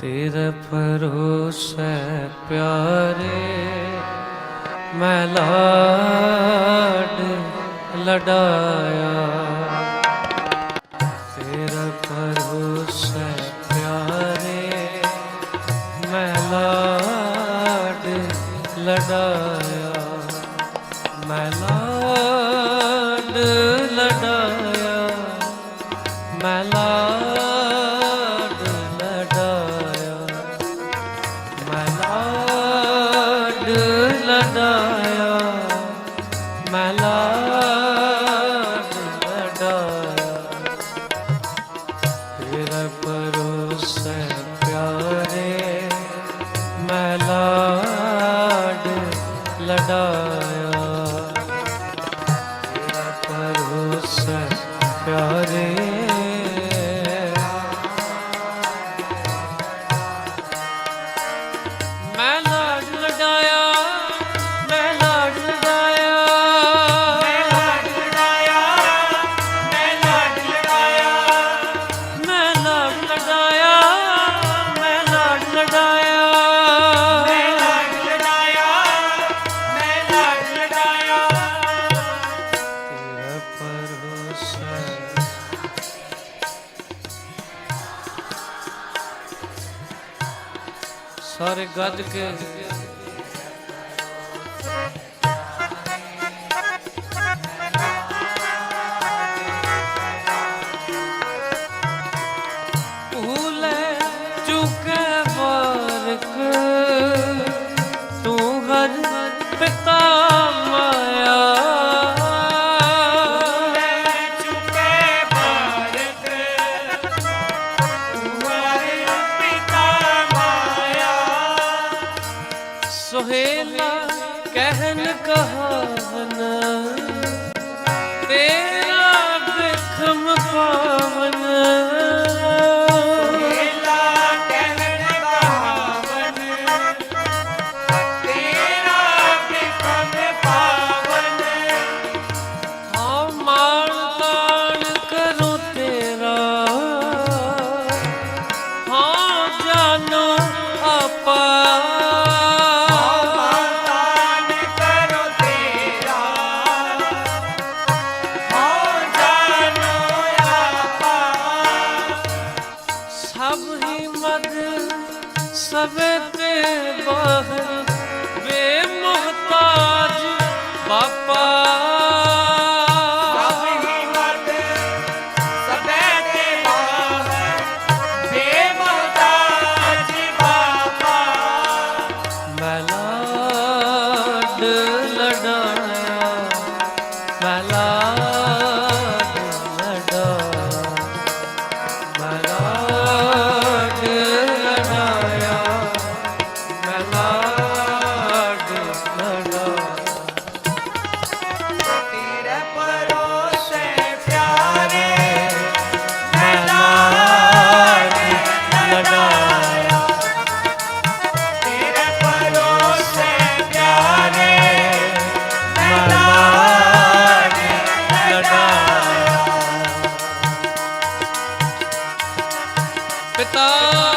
ਤੇਰਾ ਭਰੋਸਾ ਪਿਆਰੇ ਮੈਂ ਲਾਡ ਲੜਾਇਆ। ਤੇਰਾ ਭਰੋਸਾ ਪਿਆਰੇ ਮੈਂ ਲਾਡ ਲੜਾਇਆ। ਲਡਾਇਆ ਮੈਂ ਲਾਡ ਲਡਾਇਆ ਤੇਰਾ ਪਰੋਸੈ ਪਿਆਰੇ ਮੈਂ ਲਾਡ ਲਡਾਇਆ ਸਾਰੇ ਗੱਜ ਕੇ। ਸੁਹੇਲਾ ਕਹਿਨ ਕਹਾ ਹਮ ਹੀ ਮਦ ਸਭੇ ਤੇ ਬਾਹਰ। ਬੇ ਮੁਹਤਾਜ ਬਾਪਾ पिता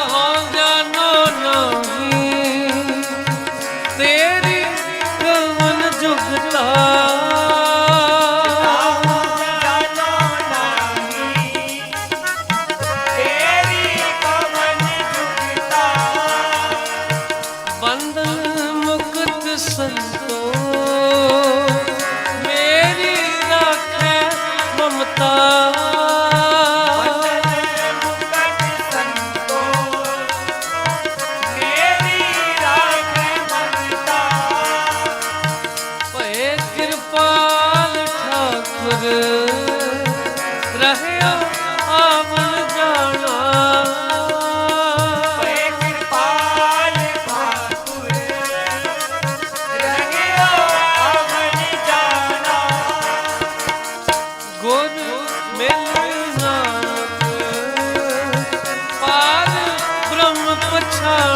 ਮਿਲਣਾ ਪਾਰ ਬ੍ਰਹਮ ਪਛਾਣ